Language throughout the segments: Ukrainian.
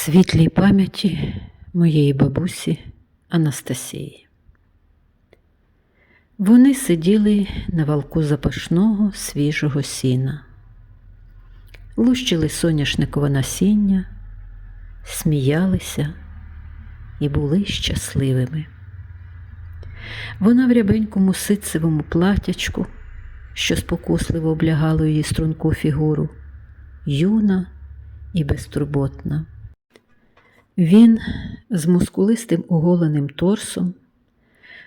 світлій пам'яті моєї бабусі Анастасії. Вони сиділи на валку запашного свіжого сіна, лущили соняшникове насіння, сміялися і були щасливими. Вона в рябенькому ситцевому платячку, що спокусливо облягало її струнку фігуру, юна і безтурботна. Він з мускулистим оголеним торсом,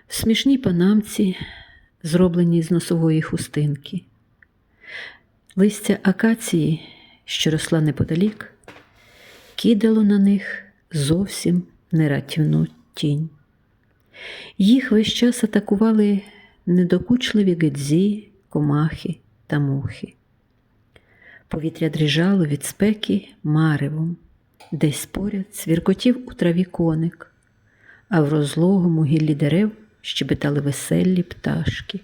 в смішній панамці, зробленій з носової хустинки. Листя акації, що росла неподалік, кидало на них зовсім нератівну тінь. Їх весь час атакували недокучливі гидзі, комахи та мухи. Повітря дрижало від спеки маревом, десь поряд свіркотів у траві коник, а в розлогому гіллі дерев щебетали веселі пташки.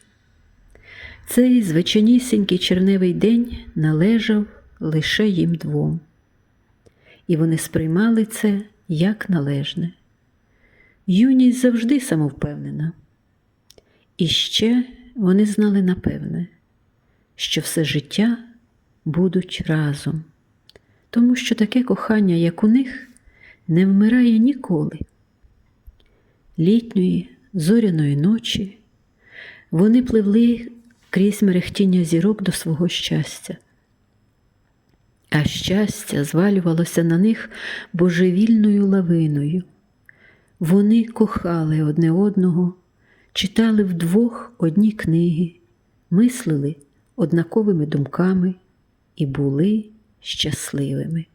Цей звичайнісінький червневий день належав лише їм двом, і вони сприймали це як належне. Юність завжди самовпевнена. І ще вони знали напевне, що все життя будуть разом, тому що таке кохання, як у них, не вмирає ніколи. Літньої зоряної ночі вони пливли крізь мерехтіння зірок до свого щастя, а щастя звалювалося на них божевільною лавиною. Вони кохали одне одного, читали вдвох одні книги, мислили однаковими думками і були щасливими.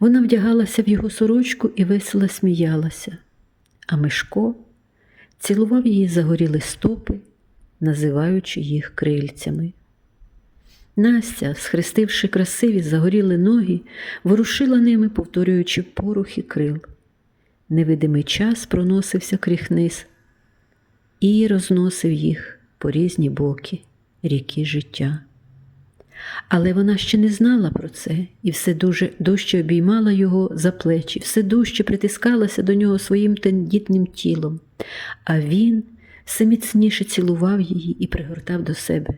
Вона вдягалася в його сорочку і весело сміялася, а Мишко цілував її загоріли стопи, називаючи їх крильцями. Настя, схрестивши красиві загоріли ноги, ворушила ними, повторюючи порухи крил. Невидимий час проносився крізь низ і розносив їх по різні боки ріки життя. Але вона ще не знала про це і все дуже дужче обіймала його за плечі, все дужче притискалася до нього своїм тендітним тілом, а він все міцніше цілував її і пригортав до себе,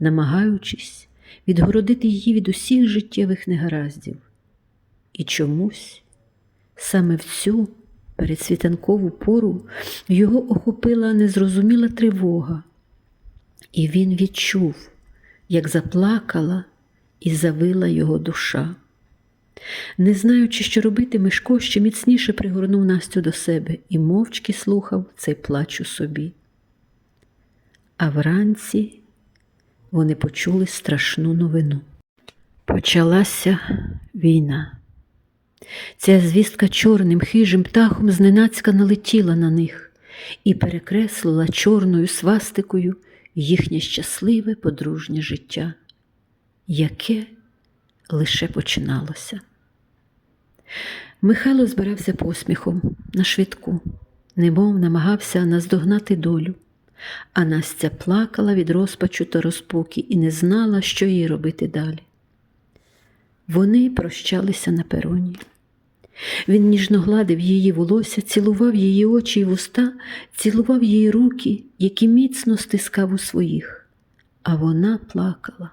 намагаючись відгородити її від усіх життєвих негараздів. І чомусь саме в цю передсвітанкову пору його охопила незрозуміла тривога, і він відчув, як заплакала і завила його душа. Не знаючи, що робити, Мишко ще міцніше пригорнув Настю до себе і мовчки слухав цей плач у собі. А вранці вони почули страшну новину. Почалася війна. Ця звістка чорним хижим птахом зненацька налетіла на них і перекреслила чорною свастикою їхнє щасливе подружнє життя, яке лише починалося. Михайло збирався посміхом на швидку, немов намагався наздогнати долю, а Настя плакала від розпачу та розпуки і не знала, що їй робити далі. Вони прощалися на пероні. Він ніжно гладив її волосся, цілував її очі й вуста, цілував її руки, які міцно стискав у своїх, а вона плакала.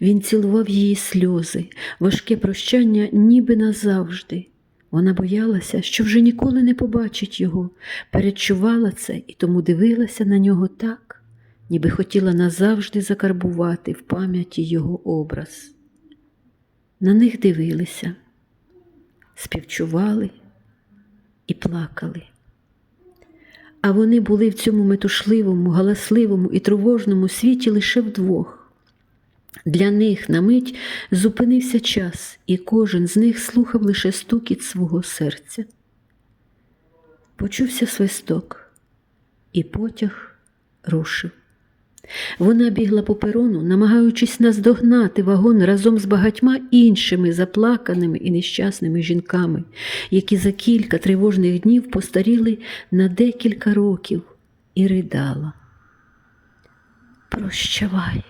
Він цілував її сльози, важке прощання, ніби назавжди. Вона боялася, що вже ніколи не побачить його, передчувала це і тому дивилася на нього так, ніби хотіла назавжди закарбувати в пам'яті його образ. На них дивилися співчували і плакали. А вони були в цьому метушливому, галасливому і тривожному світі лише вдвох. Для них на мить зупинився час, і кожен з них слухав лише стукіт свого серця. Почувся свисток, і потяг рушив. Вона бігла по перону, намагаючись наздогнати вагон разом з багатьма іншими заплаканими і нещасними жінками, які за кілька тривожних днів постаріли на декілька років і ридала. Прощавай,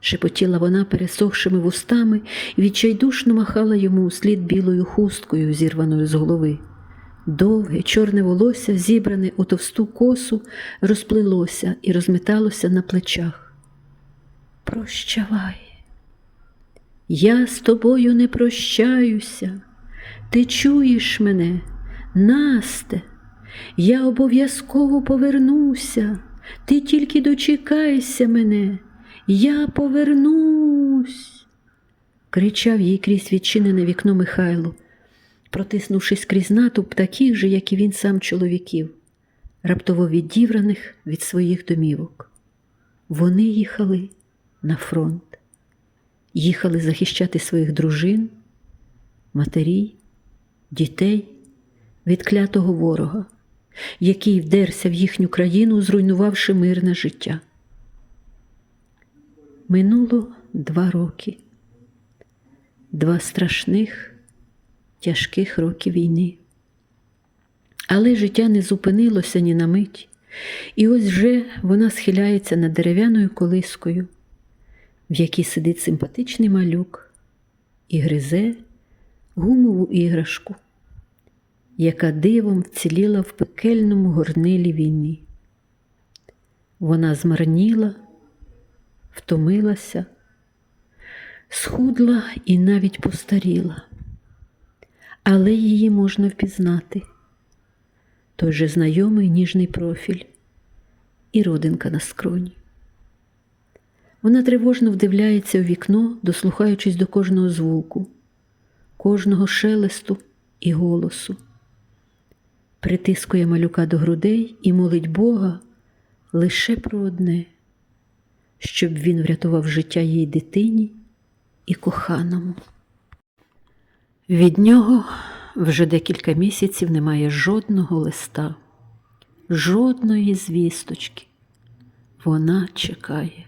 шепотіла вона пересохшими вустами і відчайдушно махала йому услід білою хусткою, зірваною з голови. Довге чорне волосся, зібране у товсту косу, розплилося і розметалося на плечах. Прощавай. Я з тобою не прощаюся. Ти чуєш мене, Насте, я обов'язково повернуся. Ти тільки дочекайся мене, я повернусь, кричав їй крізь відчинене вікно Михайло, протиснувшись крізь натовп таких же, як і він сам чоловіків, раптово відібраних від своїх домівок. Вони їхали на фронт, їхали захищати своїх дружин, матерій, дітей від клятого ворога, який вдерся в їхню країну, зруйнувавши мирне життя. Минуло два роки, два страшних, тяжких роки війни. Але життя не зупинилося ні на мить, і ось вже вона схиляється над дерев'яною колискою, в якій сидить симпатичний малюк і гризе гумову іграшку, яка дивом вціліла в пекельному горнилі війни. Вона змарніла, втомилася, схудла і навіть постаріла, але її можна впізнати. Той же знайомий ніжний профіль і родинка на скроні. Вона тривожно вдивляється у вікно, дослухаючись до кожного звуку, кожного шелесту і голосу, притискує малюка до грудей і молить Бога лише про одне, щоб він врятував життя їй дитині і коханому. Від нього вже декілька місяців немає жодного листа, жодної звісточки. Вона чекає.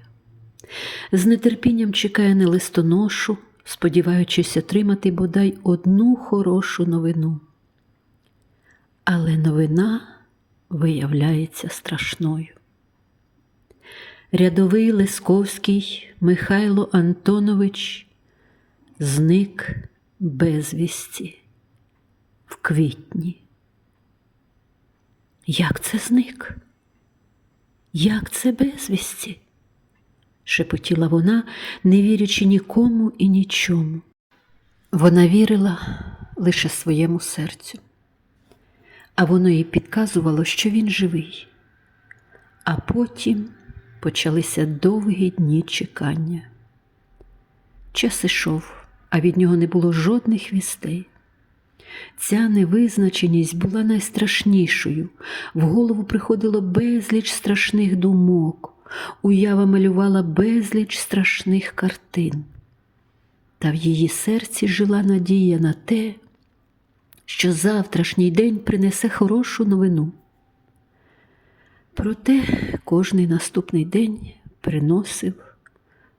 З нетерпінням чекає на листоношу, сподіваючись отримати бодай одну хорошу новину. Але новина виявляється страшною. Рядовий Лисковський Михайло Антонович зник безвісті в квітні. Як це зник? Як це безвісті? шепотіла вона, не вірячи нікому і нічому. Вона вірила лише своєму серцю, а воно їй підказувало, що він живий. А потім почалися довгі дні чекання. Час ішов, а від нього не було жодних вістей. Ця невизначеність була найстрашнішою, в голову приходило безліч страшних думок, уява малювала безліч страшних картин. Та в її серці жила надія на те, що завтрашній день принесе хорошу новину. Проте кожний наступний день приносив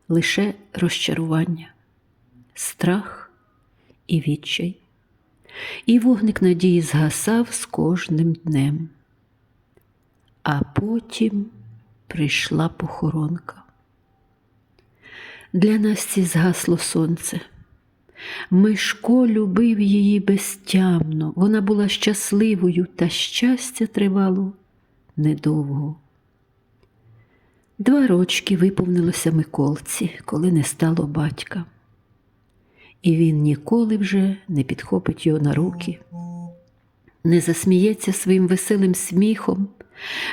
лише розчарування, страх і відчай і вогник надії згасав з кожним днем. А потім прийшла похоронка. Для Насті згасло сонце. Мишко любив її безтямно, вона була щасливою, та щастя тривало недовго. Два рочки виповнилося Миколці, коли не стало батька і він ніколи вже не підхопить його на руки, не засміється своїм веселим сміхом,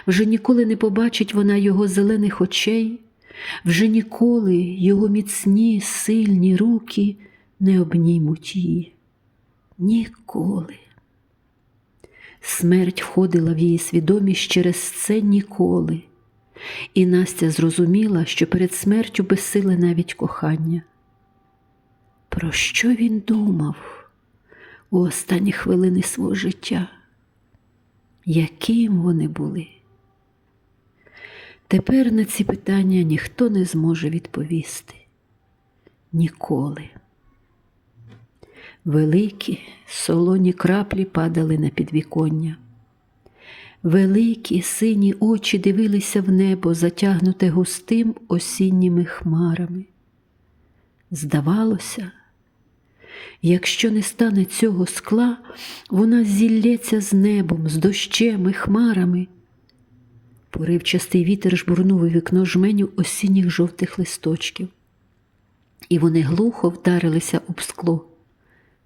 вже ніколи не побачить вона його зелених очей, вже ніколи його міцні, сильні руки не обнімуть її. Ніколи. Смерть входила в її свідомість через це ніколи, і Настя зрозуміла, що перед смертю безсиле навіть кохання. Про що він думав у останні хвилини свого життя? Яким вони були? Тепер на ці питання ніхто не зможе відповісти ніколи. Великі солоні краплі падали на підвіконня. Великі сині очі дивилися в небо, затягнуте густим осінніми хмарами. Здавалося, якщо не стане цього скла, вона зілється з небом, з дощем і хмарами. Поривчастий вітер жбурнув у вікно жменю осінніх жовтих листочків, і вони глухо вдарилися об скло.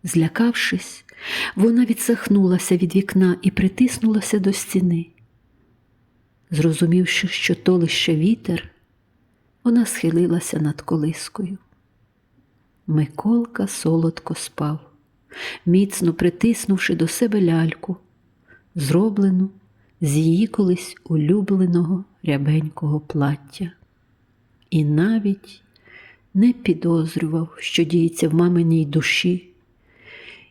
Злякавшись, вона відсахнулася від вікна і притиснулася до стіни. Зрозумівши, що то лише вітер, вона схилилася над колискою. Миколка солодко спав, міцно притиснувши до себе ляльку, зроблену з її колись улюбленого рябенького плаття, і навіть не підозрював, що діється в маминій душі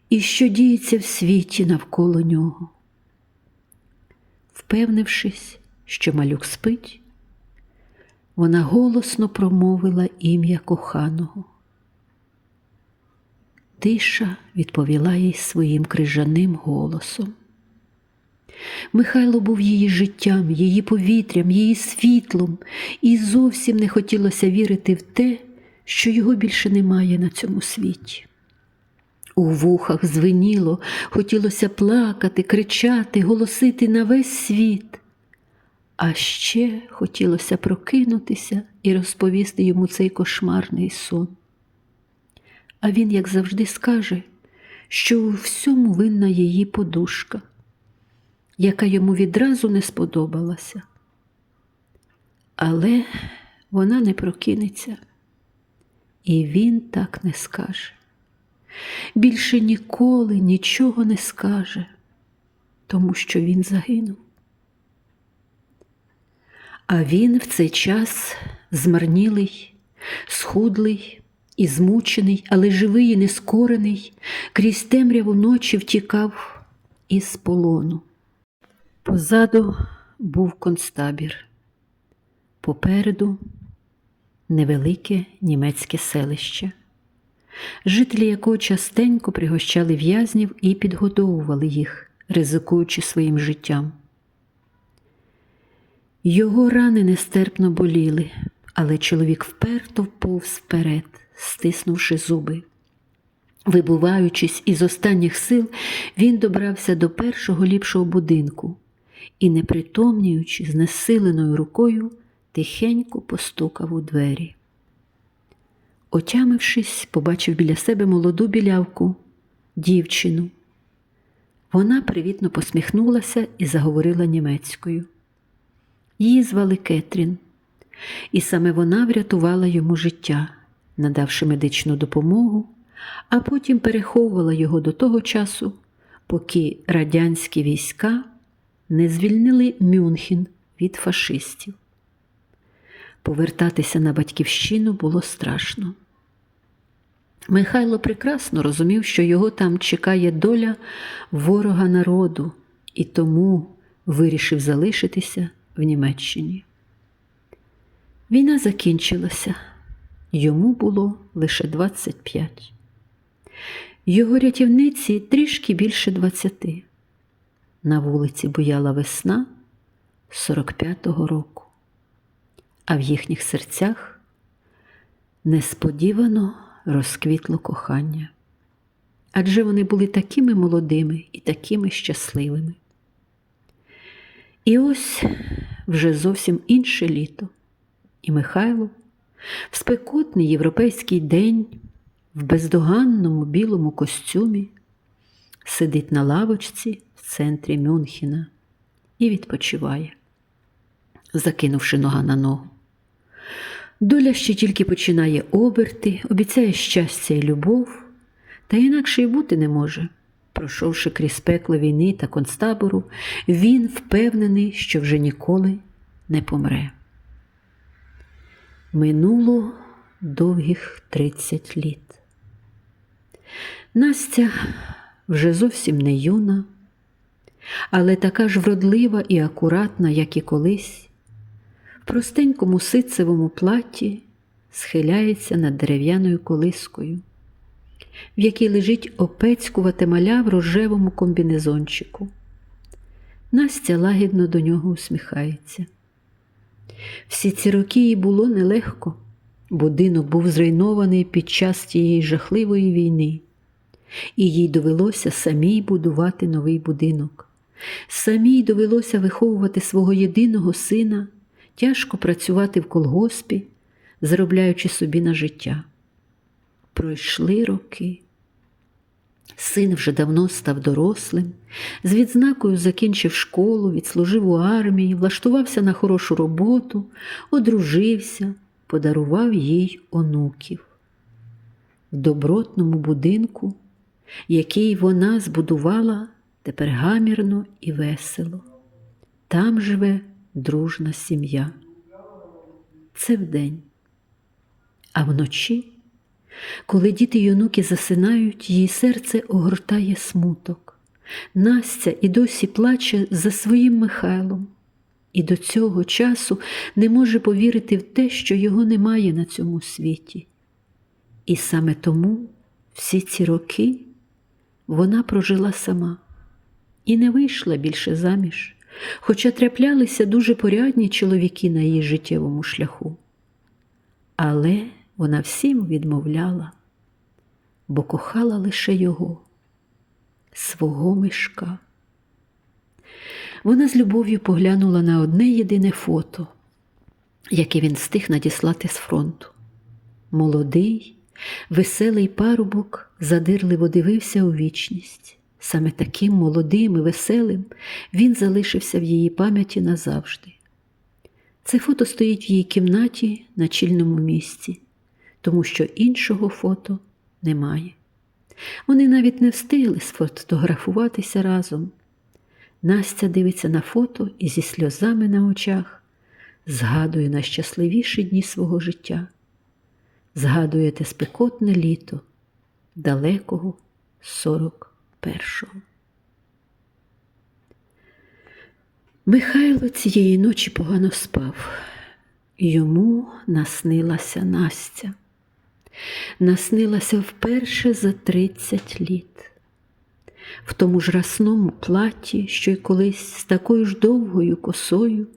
і що діється в світі навколо нього. Впевнившись, що малюк спить, вона голосно промовила ім'я коханого. Тиша відповіла їй своїм крижаним голосом. Михайло був її життям, її повітрям, її світлом, і зовсім не хотілося вірити в те, що його більше немає на цьому світі. У вухах звеніло, хотілося плакати, кричати, голосити на весь світ. А ще хотілося прокинутися і розповісти йому цей кошмарний сон. А він, як завжди, скаже, що у всьому винна її подушка, яка йому відразу не сподобалася. Але вона не прокинеться, і він так не скаже більше ніколи нічого не скаже, тому що він загинув. А він в цей час змарнілий, схудлий і змучений, але живий і нескорений, крізь темряву ночі втікав із полону. Позаду був концтабір, попереду невелике німецьке селище жителі якого частенько пригощали в'язнів і підгодовували їх, ризикуючи своїм життям. Його рани нестерпно боліли, але чоловік вперто вповз вперед, стиснувши зуби. Вибуваючись із останніх сил, він добрався до першого ліпшого будинку і, непритомніючи, знесиленою рукою, тихенько постукав у двері. Отямившись, побачив біля себе молоду білявку, дівчину. Вона привітно посміхнулася і заговорила німецькою. Її звали Кетрін, і саме вона врятувала йому життя, надавши медичну допомогу, а потім переховувала його до того часу, поки радянські війська не звільнили Мюнхен від фашистів. Повертатися на батьківщину було страшно. Михайло прекрасно розумів, що його там чекає доля ворога народу, і тому вирішив залишитися в Німеччині. Війна закінчилася, йому було лише 25. Його рятівниці трішки більше 20. На вулиці бояла весна 45-го року, а в їхніх серцях несподівано розквітло кохання. Адже вони були такими молодими і такими щасливими. І ось вже зовсім інше літо, і Михайло в спекотний європейський день в бездоганному білому костюмі сидить на лавочці в центрі Мюнхена і відпочиває, закинувши нога на ногу. Доля ще тільки починає оберти, обіцяє щастя і любов, та інакше й бути не може. Пройшовши крізь пекло війни та концтабору, він впевнений, що вже ніколи не помре. Минуло довгих тридцять літ. Настя вже зовсім не юна, але така ж вродлива і акуратна, як і колись в простенькому ситцевому платі схиляється над дерев'яною колискою, в якій лежить опецькувате маля в рожевому комбінезончику. Настя лагідно до нього усміхається. Всі ці роки їй було нелегко. Будинок був зруйнований під час тієї жахливої війни, і їй довелося самій будувати новий будинок. Самій довелося виховувати свого єдиного сина, тяжко працювати в колгоспі, заробляючи собі на життя. Пройшли роки. Син вже давно став дорослим, з відзнакою закінчив школу, відслужив у армії, влаштувався на хорошу роботу, одружився, подарував їй онуків. В добротному будинку, який вона збудувала тепер гамірно і весело. Там живе дружна сім'я. Це вдень. А вночі коли діти й засинають, її серце огортає смуток. Настя і досі плаче за своїм Михайлом, і до цього часу не може повірити в те, що його немає на цьому світі. І саме тому всі ці роки вона прожила сама і не вийшла більше заміж, хоча траплялися дуже порядні чоловіки на її життєвому шляху. Але вона всім відмовляла, бо кохала лише його, свого мишка. Вона з любов'ю поглянула на одне єдине фото, яке він встиг надіслати з фронту. Молодий, веселий парубок задирливо дивився у вічність. Саме таким молодим і веселим він залишився в її пам'яті назавжди. Це фото стоїть в її кімнаті на чільному місці тому що іншого фото немає. Вони навіть не встигли сфотографуватися разом. Настя дивиться на фото і зі сльозами на очах згадує найщасливіші дні свого життя, згадує те спекотне літо далекого 41-го. Михайло цієї ночі погано спав. Йому наснилася Настя наснилася вперше за тридцять літ. В тому ж расному платі, що й колись з такою ж довгою косою,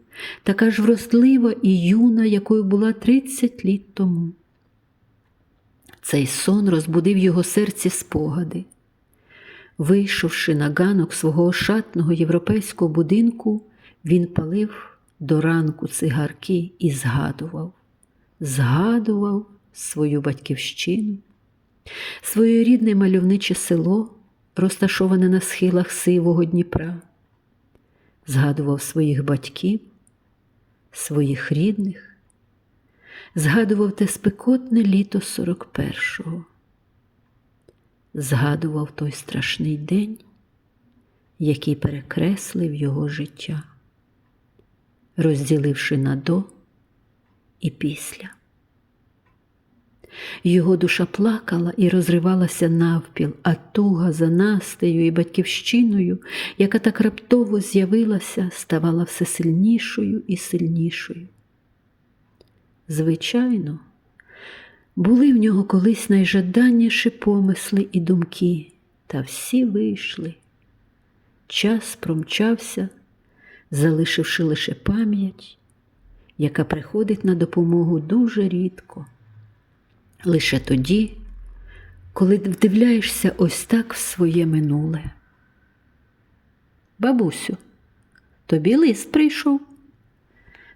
така ж вростлива і юна, якою була тридцять літ тому. Цей сон розбудив його серці спогади. Вийшовши на ганок свого ошатного європейського будинку, він палив до ранку цигарки і згадував, згадував свою батьківщину, своє рідне мальовниче село, розташоване на схилах сивого Дніпра, згадував своїх батьків, своїх рідних, згадував те спекотне літо 41-го, згадував той страшний день, який перекреслив його життя, розділивши на до і після. Його душа плакала і розривалася навпіл, а туга за Настею і батьківщиною, яка так раптово з'явилася, ставала все сильнішою і сильнішою. Звичайно, були в нього колись найжаданніші помисли і думки, та всі вийшли. Час промчався, залишивши лише пам'ять, яка приходить на допомогу дуже рідко лише тоді, коли вдивляєшся ось так в своє минуле. Бабусю, тобі лист прийшов.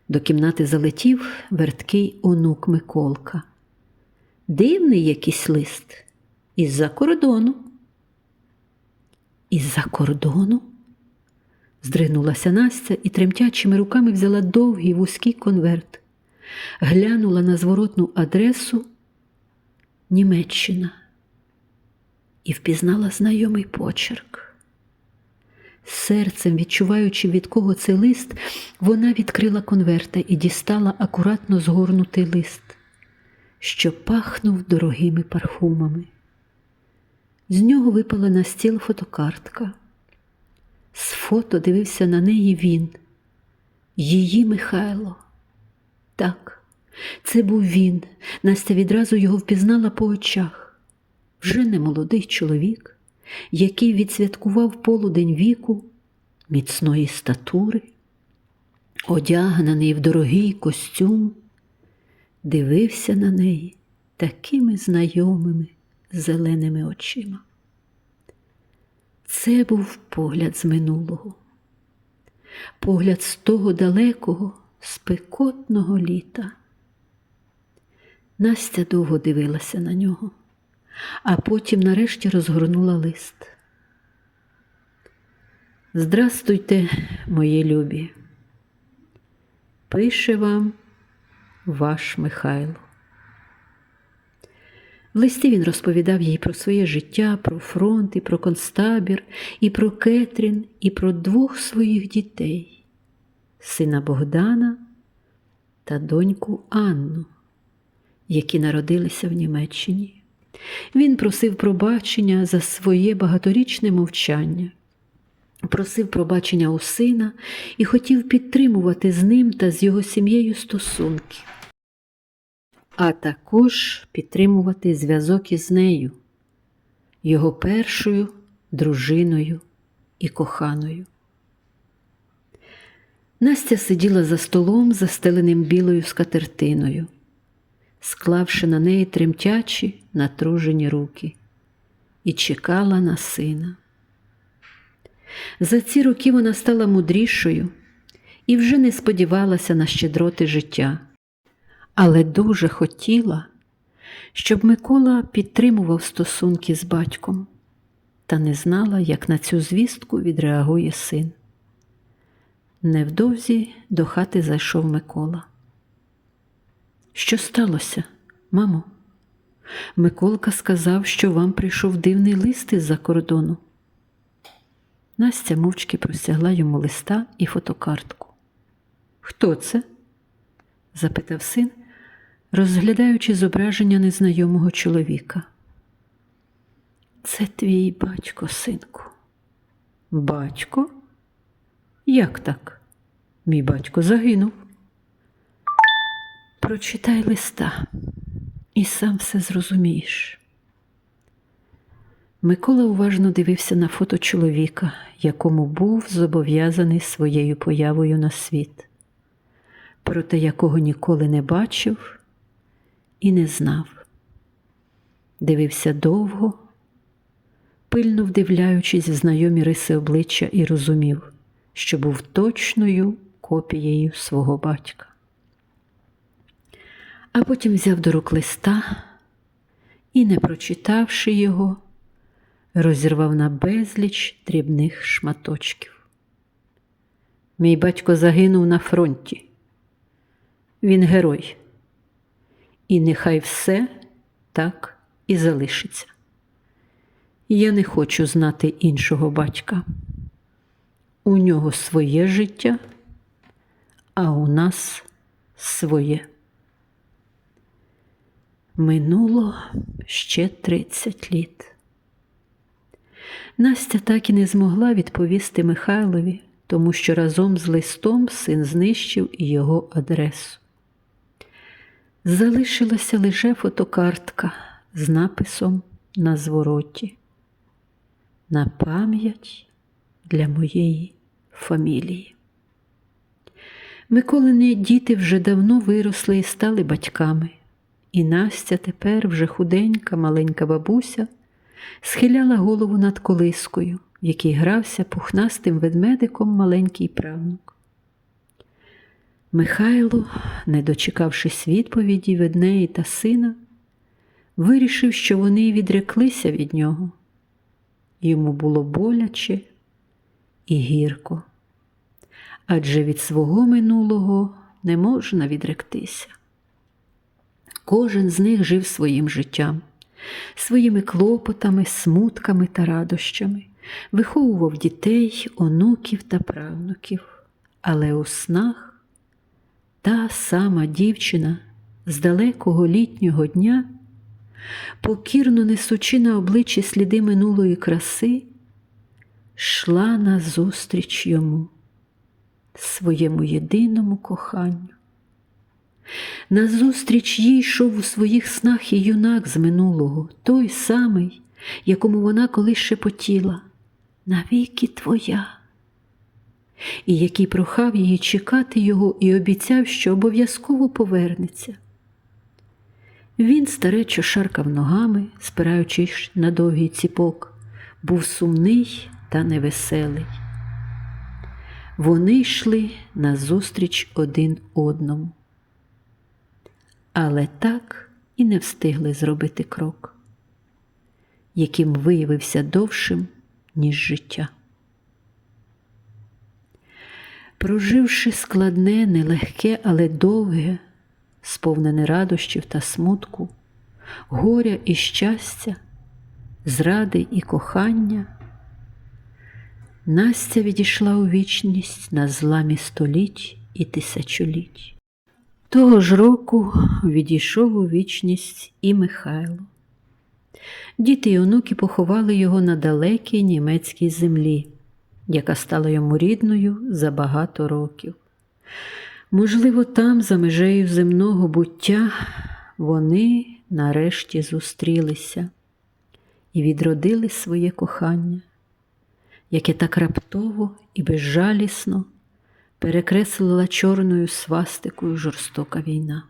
До кімнати залетів верткий онук Миколка. Дивний якийсь лист із-за кордону. Із-за кордону? Здригнулася Настя і тремтячими руками взяла довгий вузький конверт, глянула на зворотну адресу Німеччина і впізнала знайомий почерк. Серцем, відчуваючи, від кого це лист, вона відкрила конверта і дістала акуратно згорнутий лист, що пахнув дорогими парфумами. З нього випала на стіл фотокартка. З фото дивився на неї він, її Михайло. Так. Це був він. Настя відразу його впізнала по очах. Вже не молодий чоловік, який відсвяткував полудень віку, міцної статури, одягнений в дорогий костюм, дивився на неї такими знайомими зеленими очима. Це був погляд з минулого, погляд з того далекого, спекотного літа. Настя довго дивилася на нього, а потім нарешті розгорнула лист. Здрастуйте, мої любі. Пише вам ваш Михайло. В листі він розповідав їй про своє життя, про фронт, і про концтабір, і про Кетрін, і про двох своїх дітей сина Богдана та доньку Анну, які народилися в Німеччині. Він просив пробачення за своє багаторічне мовчання, просив пробачення у сина і хотів підтримувати з ним та з його сім'єю стосунки а також підтримувати зв'язок із нею, його першою дружиною і коханою. Настя сиділа за столом, застеленим білою скатертиною, склавши на неї тремтячі, натружені руки, і чекала на сина. За ці роки вона стала мудрішою і вже не сподівалася на щедроти життя але дуже хотіла, щоб Микола підтримував стосунки з батьком, та не знала, як на цю звістку відреагує син. Невдовзі до хати зайшов Микола. Що сталося, мамо? Миколка сказав, що вам прийшов дивний лист із-за кордону. Настя мовчки простягла йому листа і фотокартку. Хто це? запитав син, розглядаючи зображення незнайомого чоловіка. Це твій батько, синку. Батько? Як так? Мій батько загинув. Прочитай листа і сам все зрозумієш. Микола уважно дивився на фото чоловіка, якому був зобов'язаний своєю появою на світ, проте якого ніколи не бачив і не знав. Дивився довго, пильно вдивляючись в знайомі риси обличчя, і розумів, що був точною копією свого батька. А потім взяв до рук листа і, не прочитавши його, розірвав на безліч дрібних шматочків. Мій батько загинув на фронті. Він герой і нехай все так і залишиться. Я не хочу знати іншого батька. У нього своє життя, а у нас своє. Минуло ще 30 літ. Настя так і не змогла відповісти Михайлові, тому що разом з листом син знищив його адресу. Залишилася лише фотокартка з написом на звороті. На пам'ять для моєї фамілії. Миколини діти вже давно виросли і стали батьками, і Настя тепер вже худенька, маленька бабуся, схиляла голову над колискою, в якій грався пухнастим ведмедиком маленький правнук. Михайло, не дочекавшись відповіді від неї та сина, вирішив, що вони відреклися від нього. Йому було боляче і гірко, адже від свого минулого не можна відректися. Кожен з них жив своїм життям, своїми клопотами, смутками та радощами, виховував дітей, онуків та правнуків, але у снах та сама дівчина з далекого літнього дня, покірно несучи на обличчі сліди минулої краси, йшла назустріч йому, своєму єдиному коханню. Назустріч їй йшов у своїх снах і юнак з минулого, той самий, якому вона колись шепотіла, навіки твоя, і який прохав її чекати його і обіцяв, що обов'язково повернеться. Він старечо шаркав ногами, спираючись на довгий ціпок, був сумний та невеселий. Вони йшли назустріч один одному, але так і не встигли зробити крок, яким виявився довшим, ніж життя. Проживши складне, нелегке, але довге, сповнене радощів та смутку, горя і щастя, зради і кохання, Настя відійшла у вічність на зламі століть і тисячоліть. Того ж року відійшов у вічність і Михайло. Діти й онуки поховали його на далекій німецькій землі, яка стала йому рідною за багато років. Можливо, там, за межею земного буття, вони нарешті зустрілися і відродили своє кохання, яке так раптово і безжалісно перекреслила чорною свастикою жорстока війна.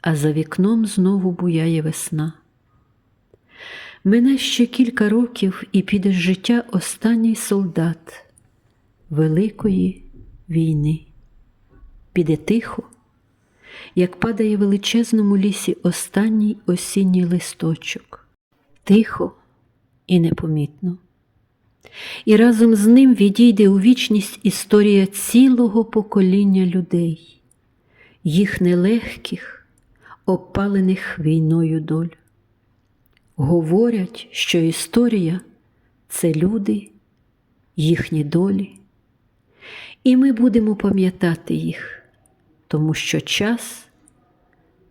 А за вікном знову буяє весна. Мине ще кілька років і піде з життя останній солдат Великої війни. Піде тихо, як падає в величезному лісі останній осінній листочок, тихо і непомітно. І разом з ним відійде у вічність історія цілого покоління людей, їх нелегких, опалених війною доль. Говорять, що історія це люди, їхні долі, і ми будемо пам'ятати їх, тому що час,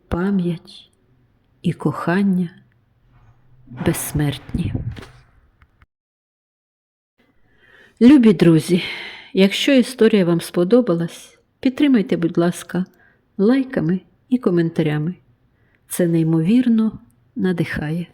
пам'ять і кохання безсмертні. Любі друзі, якщо історія вам сподобалась, підтримайте, будь ласка, лайками і коментарями. Це неймовірно надихає.